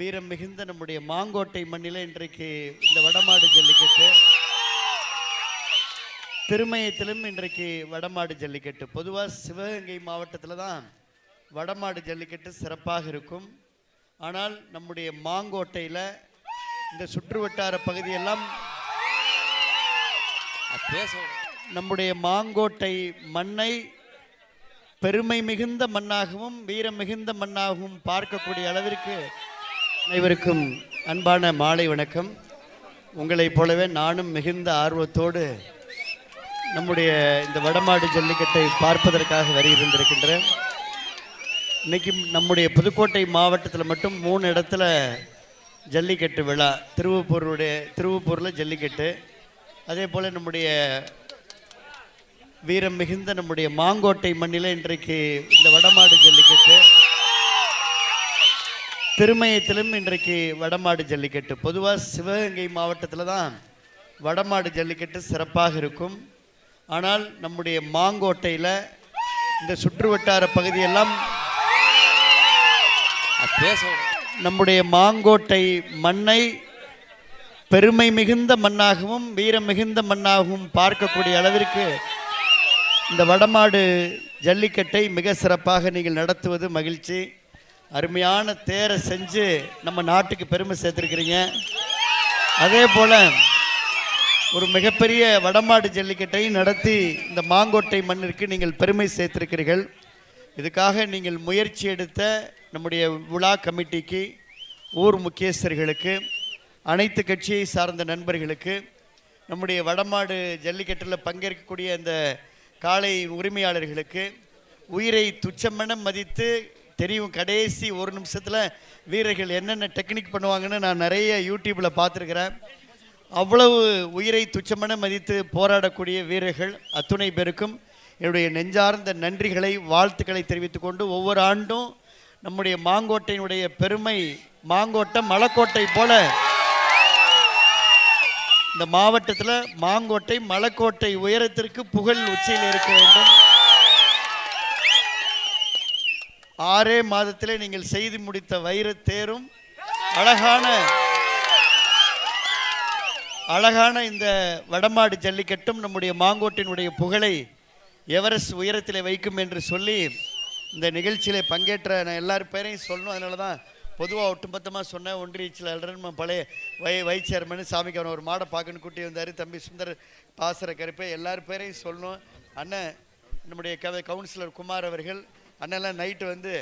வீரம் மிகுந்த நம்முடைய மாங்கோட்டை மண்ணில் இன்றைக்கு இந்த வடமாடு ஜல்லிக்கட்டு. திருமயத்திலும் இன்றைக்கு வடமாடு ஜல்லிக்கட்டு. பொதுவாக சிவகங்கை மாவட்டத்தில் தான் வடமாடு ஜல்லிக்கட்டு சிறப்பாக இருக்கும். ஆனால் நம்முடைய மாங்கோட்டையில் இந்த சுற்றுவட்டார பகுதியெல்லாம் நம்முடைய மாங்கோட்டை மண்ணை பெருமை மிகுந்த மண்ணாகவும் வீரம் மிகுந்த மண்ணாகவும் பார்க்கக்கூடிய அளவிற்கு அனைவருக்கும் அன்பான மாலை வணக்கம். உங்களைப் போலவே நானும் மிகுந்த ஆர்வத்தோடு நம்முடைய இந்த வடமாடு ஜல்லிக்கட்டை பார்ப்பதற்காக வருகின்றிருக்கின்றேன் இன்னைக்கு நம்முடைய புதுக்கோட்டை மாவட்டத்தில் மட்டும் மூணு இடத்துல ஜல்லிக்கட்டு விழா திருவப்பூருடைய திருவப்பூரில் ஜல்லிக்கட்டு. அதே போல் நம்முடைய வீரம் மிகுந்த நம்முடைய மாங்கோட்டை மண்ணில் இன்றைக்கு இந்த வடமாடு ஜல்லிக்கட்டு. திருமயத்திலும் இன்றைக்கு வடமாடு ஜல்லிக்கட்டு. பொதுவாக சிவகங்கை மாவட்டத்தில் தான் வடமாடு ஜல்லிக்கட்டு சிறப்பாக இருக்கும். ஆனால் நம்முடைய மாங்கோட்டையில் இந்த சுற்றுவட்டார பகுதியெல்லாம் நம்முடைய மாங்கோட்டை மண்ணை பெருமை மிகுந்த மண்ணாகவும் வீரம் மிகுந்த மண்ணாகவும் பார்க்கக்கூடிய அளவிற்கு இந்த வடமாடு ஜல்லிக்கட்டை மிக சிறப்பாக நீங்கள் நடத்துவது மகிழ்ச்சி. அருமையான தேரை செஞ்சு நம்ம நாட்டுக்கு பெருமை சேர்த்துருக்கிறீங்க. அதே போல் ஒரு மிகப்பெரிய வடமாடு ஜல்லிக்கட்டை நடத்தி இந்த மாங்கோட்டை மண்ணிற்கு நீங்கள் பெருமை சேர்த்திருக்கிறீர்கள். இதுக்காக நீங்கள் முயற்சி எடுத்த நம்முடைய விழா கமிட்டிக்கு ஊர் முக்கியஸ்தர்களுக்கு அனைத்து கட்சியை சார்ந்த நண்பர்களுக்கு நம்முடைய வடமாடு ஜல்லிக்கட்டில் பங்கேற்கக்கூடிய அந்த காளை உரிமையாளர்களுக்கு உயிரை துச்சமென மதித்து தெரியும். கடைசி ஒரு நிமிஷத்தில் வீரர்கள் என்னென்ன டெக்னிக் பண்ணுவாங்கன்னு நான் நிறைய யூடியூப்பில் பார்த்துருக்குறேன். அவ்வளவு உயிரை துச்சமென மதித்து போராடக்கூடிய வீரர்கள் அத்துணை பேருக்கும் என்னுடைய நெஞ்சார்ந்த நன்றிகளை வாழ்த்துக்களை தெரிவித்துக்கொண்டு ஒவ்வொரு ஆண்டும் நம்முடைய மாங்கோட்டையினுடைய பெருமை மாங்கோட்டை மலக்கோட்டை போல இந்த மாவட்டத்தில் மாங்கோட்டை மலக்கோட்டை உயரத்திற்கு புகழ் உச்சியில் இருக்க வேண்டும். ஆறே மாதத்திலே நீங்கள் செய்து முடித்த வைரத் தேரும் அழகான அழகான இந்த வடமாடு ஜல்லிக்கட்டும் நம்முடைய மாங்கோட்டினுடைய புகழை எவரெஸ்ட் உயரத்தில் வைக்கும் என்று சொல்லி இந்த நிகழ்ச்சியில் பங்கேற்ற நான் எல்லார் பேரையும் சொல்லணும். அதனால தான் பொதுவாக ஒட்டுமொத்தமாக சொன்னேன். ஒன்றிய செயலாளர் பழைய வை வைஸ் சேர்மன் சாமிக்கு அவன் ஒரு மாடை பார்க்கணும் கூட்டி வந்தார். தம்பி சுந்தர் பாசர கருப்பை எல்லார் பேரையும் சொல்லணும். அண்ணன் நம்முடைய கவ கவுன்சிலர் குமார் அவர்கள் அண்ணெல்லாம் நைட்டு வந்து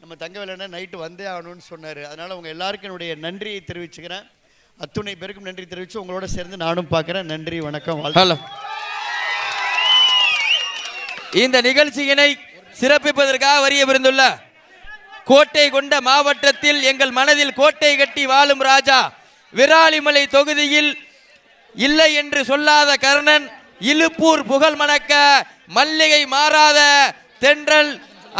நம்ம தங்கவேலண்ணா நைட்டு வந்தே ஆகணும்னு சொன்னார். அதனால் உங்கள் எல்லாருக்கும் என்னுடைய நன்றியை தெரிவிச்சுக்கிறேன். அத்துணை பேருக்கும் நன்றி தெரிவித்து உங்களோட சேர்ந்து நானும் பார்க்குறேன். நன்றி வணக்கம் வாழ்த்து ஹலோ. இந்த நிகழ்ச்சியினை சிறப்பிப்பதற்காக வரிய விருந்துள்ள கோட்டை கொண்ட மாவட்டத்தில் எங்கள் மனதில் கோட்டை கட்டி வாழும் ராஜா விராலிமலை தொகுதியில் இல்லை என்று சொல்லாத கர்ணன் இலுப்பூர் புகழ் மணக்க மல்லிகை மாறாத தென்றல்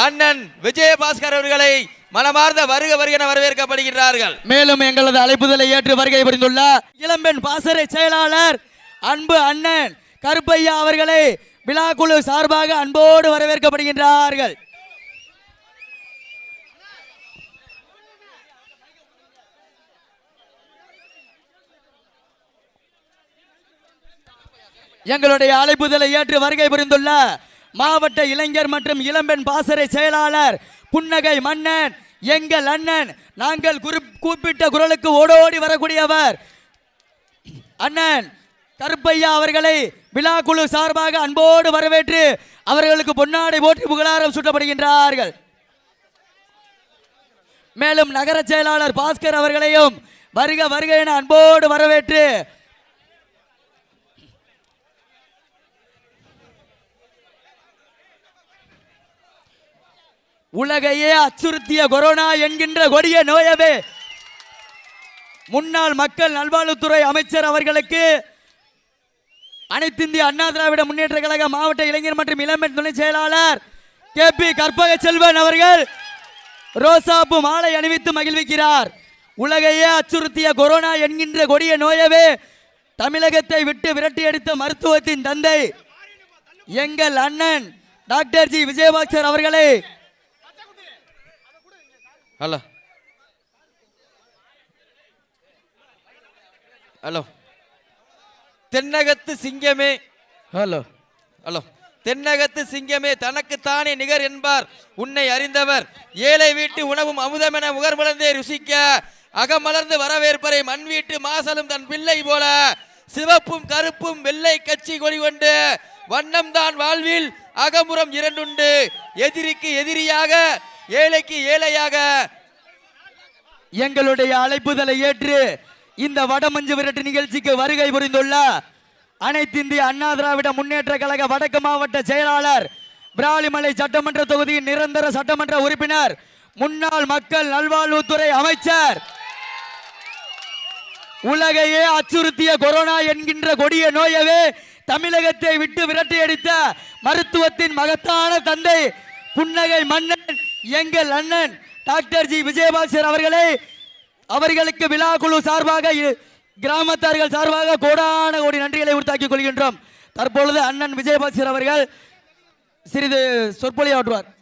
அண்ணன் விஜயபாஸ்கர் அவர்களை மனமார்ந்த வருக வருகென வரவேற்கப்படுகிறார்கள் மேலும் எங்களது அழைப்புதலை ஏற்று வருகை புரிந்துள்ள இளம்பெண் பாசறை செயலாளர் அன்பு அண்ணன் கருப்பையா அவர்களை விழாக்குழு சார்பாக அன்போடு வரவேற்கப்படுகின்றார்கள். எங்களுடைய அழைப்புதலை ஏற்று வருகை புரிந்துள்ள மாவட்ட இளைஞர் மற்றும் இளம்பெண் பாசறை செயலாளர் புன்னகை மன்னன் எங்கள் அண்ணன். நாங்கள் குறிப்- கூப்பிட்ட குரலுக்கு ஓடோடி வரக்கூடியவர் அண்ணன். கருப்பையா அவர்களை விழா குழு சார்பாக அன்போடு வரவேற்று அவர்களுக்கு பொன்னாடை போற்றி புகழாரம் சூட்டப்படுகின்றார்கள். மேலும் நகர செயலாளர் பாஸ்கர் அவர்களையும் வருக வருக என அன்போடு வரவேற்று உலகையே அச்சுறுத்திய கொரோனா என்கின்ற கொடிய நோயவே முன்னாள் மக்கள் நல்வாழ்வுத்துறை அமைச்சர் அவர்களுக்கு அனைத்து இந்திய அண்ணா திராவிட முன்னேற்ற கழக மாவட்ட இளைஞர் மற்றும் இளம்பெண் துணை செயலாளர் கே பி கற்பக செல்வன் அவர்கள் ரோசாப்பு மாலை அணிவித்து மகிழ்விக்கிறார். உலகையே அச்சுறுத்திய கொரோனா என்கின்ற கொடிய நோயவே தமிழகத்தை விட்டு விரட்டி அடித்த மருத்துவத்தின் தந்தை எங்கள் அண்ணன் டாக்டர் ஜி. விஜயபாஸ்கர் அவர்களை ஹலோ ஹலோ தென்னகத்து சிங்கமே. ஹலோ ஹலோ தென்னகத்து சிங்கமே தனக்குத்தானே நிகர் என்பார். உன்னை அறிந்தவர். ஏழை வீட்டு உணவும் அமுதமென முகர்மலர்ந்தே ருசிக்க. அகமலர்ந்து வரவேற்பரை மண் வீட்டு மாசலும் தன் பிள்ளை போல. சிவப்பும் கருப்பும் வெள்ளை கட்சி கொடி கொண்டு. வண்ணம் தான் வாழ்வில் அகமுறம் இரண்டுண்டு. எதிரிக்கு எதிரியாக ஏழைக்கு ஏழையாக எங்களுடைய அழைப்புதலை ஏற்று இந்த வடமஞ்சு விரட்டு நிகழ்ச்சிக்கு வருகை புரிந்துள்ள அனைத்து இந்திய அண்ணா திராவிட முன்னேற்ற கழக வடக்கு மாவட்ட செயலாளர் விராலிமலை சட்டமன்ற தொகுதியின் நிரந்தர சட்டமன்ற உறுப்பினர் முன்னாள் மக்கள் நல்வாழ்வுத்துறை அமைச்சர். உலகையே அச்சுறுத்திய கொரோனா என்கின்ற கொடிய நோயவே தமிழகத்தை விட்டு விரட்டியடித்த மருத்துவத்தின் மகத்தான தந்தை புன்னகை மன்னன் எங்கள் அண்ணன் டாக்டர் ஜி விஜயபாஸ்கர் அவர்களை அவர்களுக்கு விழா குழு சார்பாக கிராமத்தார்கள் சார்பாக கோடான கோடி நன்றிகளை உறுத்தாக்கிக் கொள்கின்றோம். தற்பொழுது அண்ணன் விஜயபாஸ்கர் அவர்கள் சிறிது சொற்பொழி ஆற்றுவார்